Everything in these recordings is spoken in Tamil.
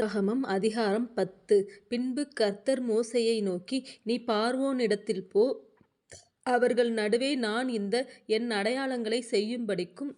யாத்ராகமம் அதிகாரம் பத்து. பின்பு கர்த்தர் மோசையை நோக்கி நீ பார்வோனிடத்தில் போ. அவர்கள் நடுவே நான் இந்த என் அடையாளங்களை செய்யும்படிக்கும்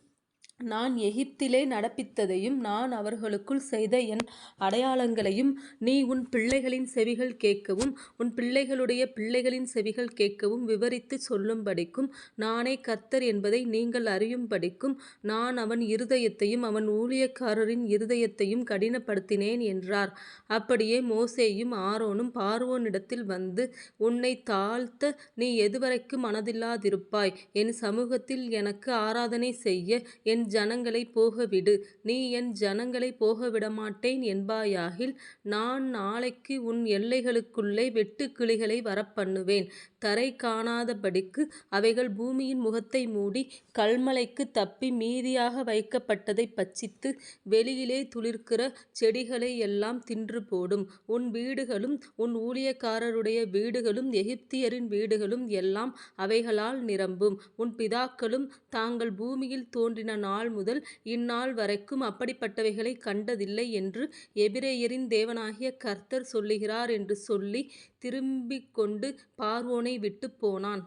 நான் எகிப்திலே நடப்பித்ததையும் நான் அவர்களுக்குள் செய்த என் அடையாளங்களையும் நீ உன் பிள்ளைகளின் செவிகள் கேட்கவும் உன் பிள்ளைகளுடைய பிள்ளைகளின் செவிகள் கேட்கவும் விவரித்துச் சொல்லும்படிக்கும் நானே கர்த்தர் என்பதை நீங்கள் அறியும்படிக்கும் நான் அவன் இருதயத்தையும் அவன் ஊழியக்காரரின் இருதயத்தையும் கடினப்படுத்தினேன் என்றார். அப்படியே மோசேயும் ஆரோனும் பார்வோனிடத்தில் வந்து உன்னை தாழ்த்த நீ எதுவரைக்கும் மனதில்லாதிருப்பாய்? என் சமூகத்தில் எனக்கு ஆராதனை செய்ய என் ஜனங்களைப் போகவிடு. நீ என் ஜனங்களை போகவிடமாட்டேன் என்பாயாகில் நான் நாளைக்கு உன் எல்லைகளுக்குள்ளே வெட்டுக்கிளிகளை வரப்பண்ணுவேன். தரை காணாதபடிக்கு அவைகள் பூமியின் முகத்தை மூடி கல்மலைக்கு தப்பி மீதியாக வைக்கப்பட்டதைப் பச்சித்து வெளியிலே துளிர்க்கிற செடிகளையெல்லாம் தின்று போடும். உன் வீடுகளும் உன் ஊழியக்காரருடைய வீடுகளும் எகிப்தியரின் வீடுகளும் எல்லாம் அவைகளால் நிரம்பும். உன் பிதாக்களும் தாங்கள் பூமியில் தோன்றின நாள் முதல் இந்நாள் வரைக்கும் அப்படிப்பட்டவைகளைக் கண்டதில்லை என்று எபிரேயரின் தேவனாகிய கர்த்தர் சொல்லுகிறார் என்று சொல்லி திரும்பிக் கொண்டு பார்வோனை விட்டுப் போனான்.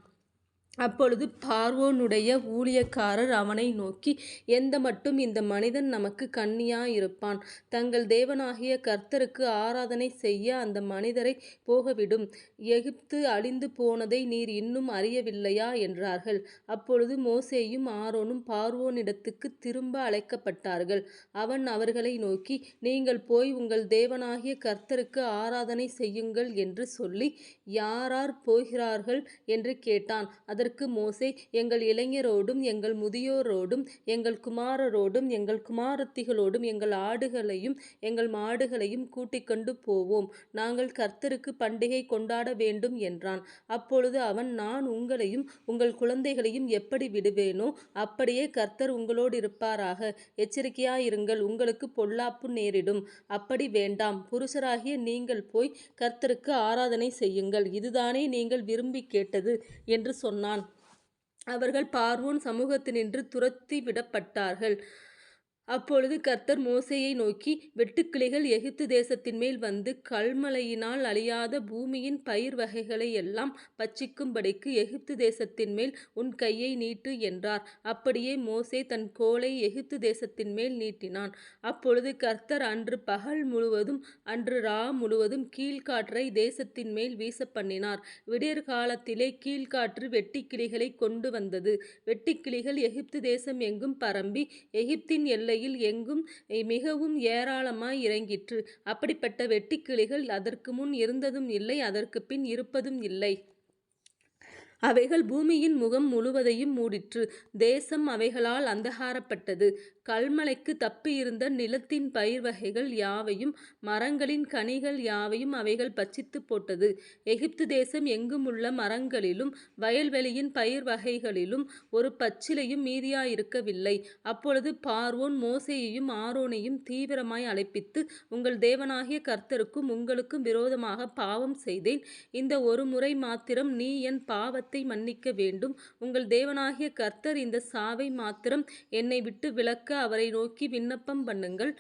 அப்பொழுது பார்வோனுடைய ஊழியக்காரர் அவனை நோக்கி எந்த மட்டும் இந்த மனிதன் நமக்கு கண்ணியாயிருப்பான்? தங்கள் தேவனாகிய கர்த்தருக்கு ஆராதனை செய்ய அந்த மனிதரை போகவிடும். எகிப்து அழிந்து போனதை நீர் இன்னும் அறியவில்லையா? என்றார்கள். அப்பொழுது மோசேயும் ஆரோனும் பார்வோனிடத்துக்கு திரும்ப அழைக்கப்பட்டார்கள். அவன் அவர்களை நோக்கி நீங்கள் போய் உங்கள் தேவனாகிய கர்த்தருக்கு ஆராதனை செய்யுங்கள் என்று சொல்லி யாரார் போகிறார்கள்? என்று கேட்டான். அதற்கு மோசே எங்கள் இளைஞரோடும் எங்கள் முதியோரோடும் எங்கள் குமாரரோடும் எங்கள் குமாரத்திகளோடும் எங்கள் ஆடுகளையும் எங்கள் மாடுகளையும் கூட்டிக்கொண்டு போவோம். நாங்கள் கர்த்தருக்கு பண்டிகை கொண்டாட வேண்டும் என்றான். அப்பொழுது அவன் நான் உங்களையும் உங்கள் குழந்தைகளையும் எப்படி விடுவேனோ அப்படியே கர்த்தர் உங்களோடிருப்பாராக. எச்சரிக்கையாயிருங்கள் உங்களுக்கு பொல்லாப்பு நேரிடும். அப்படி வேண்டாம் புருஷராகிய நீங்கள் போய் கர்த்தருக்கு ஆராதனை செய்யுங்கள். இதுதானே நீங்கள் விரும்பிக் கேட்டது? என்று சொன்னான். அவர்கள் பார்வோன் சமுகத்தினின்று துரத்திவிடப்பட்டார்கள். அப்பொழுது கர்த்தர் மோசையை நோக்கி வெட்டுக்கிளிகள் எகிப்து தேசத்தின்மேல் வந்து கல்மலையினால் அழியாத பூமியின் பயிர் வகைகளை எல்லாம் பட்சிக்கும்படிக்கு எகிப்து தேசத்தின்மேல் உன் கையை நீட்டு என்றார். அப்படியே மோசே தன் கோலை எகிப்து தேசத்தின்மேல் நீட்டினான். அப்பொழுது கர்த்தர் அன்று பகல் முழுவதும் அன்று ரா முழுவதும் கீழ்க்காற்றை தேசத்தின்மேல் விடியற் விடியற்காலத்திலே கீழ்க்காற்று வெட்டிக்கிளிகளை கொண்டு வந்தது. வெட்டிக்கிளிகள் எகிப்து தேசம் எங்கும் பரம்பி எகிப்தின் எல்லை எல்லையில் எங்கும் மிகவும் ஏராளமாய் இறங்கிற்று. அப்படிப்பட்ட வெட்டுக்கிளிகள் அதற்குமுன் இருந்ததும் இல்லை அதற்குப் பின் இருப்பதும் இல்லை. அவைகள் பூமியின் முகம் முழுவதையும் மூடிற்று. தேசம் அவைகளால் அந்தகாரப்பட்டது. கல்மலைக்கு தப்பியிருந்த நிலத்தின் பயிர் வகைகள் யாவையும் மரங்களின் கனிகள் யாவையும் அவைகள் பச்சித்து போட்டது. எகிப்து தேசம் எங்கும் உள்ள மரங்களிலும் வயல்வெளியின் பயிர் வகைகளிலும் ஒரு பச்சிலையும் மீதியாயிருக்கவில்லை. அப்பொழுது பார்வோன் மோசேயையும் ஆரோனையும் தீவிரமாய் அழைப்பித்து உங்கள் தேவனாகிய கர்த்தருக்கும் உங்களுக்கும் விரோதமாக பாவம் செய்தேன். இந்த ஒரு முறை மாத்திரம் நீ என் பாவத்தை மன்னிக்க வேண்டும். உங்கள் தேவனாகிய கர்த்தர் இந்த சாவை மாத்திரம் என்னை விட்டு விலக்க அவரை நோக்கி விண்ணப்பம் பண்ணுங்கள்.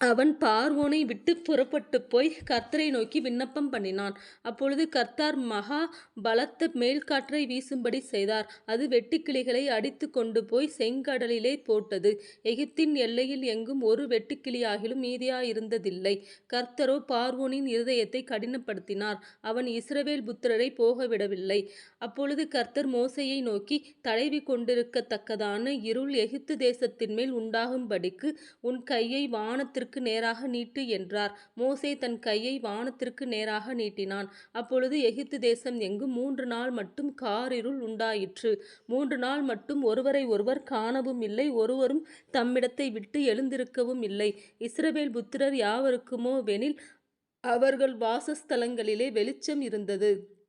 அவன் பார்வோனை விட்டு புறப்பட்டு புறப்பட்டுப்போய்க் கர்த்தரை நோக்கி விண்ணப்பம் பண்ணினான். அப்பொழுது கர்த்தர் மகா பலத்த மேல்காற்றை வீசும்படி செய்தார். அது வெட்டுக்கிளிகளை அடித்துக்கொண்டு போய் செங்கடலிலே போட்டது. எகிப்தின் எல்லையில் எங்கும் ஒரு வெட்டுக்கிளியாகிலும் மீதியாயிருந்ததில்லை. கர்த்தரோ பார்வோனின் இருதயத்தை கடினப்படுத்தினார் அவன் இஸ்ரவேல் புத்திரரைப் போகவிடவில்லை. அப்பொழுது கர்த்தர் மோசையை நோக்கி தடவி கொண்டிருக்கத்தக்கதான இருள் எகிப்து தேசத்தின் மேல் உண்டாகும்படிக்கு உன் கையை வானத்திற்கு நேராக நீட்டு என்றார். மோசே தன் கையை வானத்திற்கு நேராக நீட்டினான். அப்பொழுது எகிப்து தேசம் எங்கும் மூன்று நாள் மட்டும் காரிருள் உண்டாயிற்று. மூன்று நாள் மட்டும் ஒருவரை ஒருவர் காணவும் இல்லை ஒருவரும் தம்மிடத்தை விட்டு எழுந்திருக்கவும் இல்லை இஸ்ரவேல் புத்திரர் யாவருக்குமோ வெனில் அவர்கள் வாசஸ்தலங்களிலே வெளிச்சம் இருந்தது.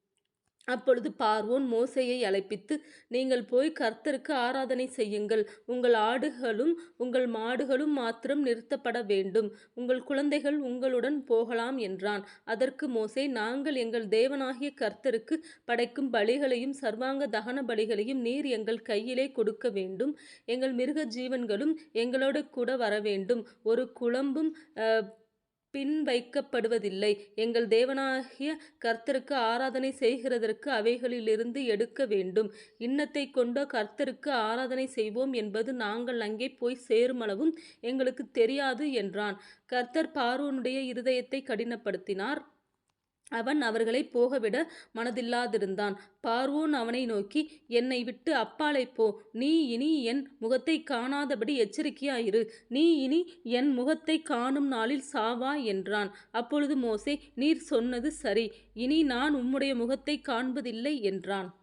அப்பொழுது பார்வோன் மோசையை அழைப்பித்து நீங்கள் போய் கர்த்தருக்கு ஆராதனை செய்யுங்கள். உங்கள் ஆடுகளும் உங்கள் மாடுகளும் மாத்திரம் நிறுத்தப்பட வேண்டும். உங்கள் குழந்தைகள் உங்களுடன் போகலாம் என்றான். அதற்கு மோசே நாங்கள் எங்கள் தேவனாகிய கர்த்தருக்கு படைக்கும் பலிகளையும் சர்வாங்க தகன பலிகளையும் நீர் எங்கள் கையிலே கொடுக்க வேண்டும். எங்கள் மிருக ஜீவன்களும் எங்களோட கூட வர வேண்டும் ஒரு குழம்பும் பின் வைக்கப்படுவதில்லை எங்கள் தேவனாகிய கர்த்தருக்கு ஆராதனை செய்கிறதற்கு அவைகளிலிருந்து எடுக்க வேண்டும். இன்னத்தை கொண்டு கர்த்தருக்கு ஆராதனை செய்வோம் என்பது நாங்கள் அங்கே போய் சேருமளவும் எங்களுக்கு தெரியாது என்றான். கர்த்தர் பார்வோனுடைய இருதயத்தை கடினப்படுத்தினார். அவன் அவர்களை போகவிட மனதில்லாதிருந்தான். பார்வோன் அவனை நோக்கி என்னை விட்டு அப்பாலை போ. நீ இனி என் முகத்தை காணாதபடி எச்சரிக்கையாயிரு. நீ இனி என் முகத்தை காணும் நாளில் சாவா என்றான். அப்பொழுது மோசே நீர் சொன்னது சரி. இனி நான் உம்முடைய முகத்தை காண்பதில்லை என்றான்.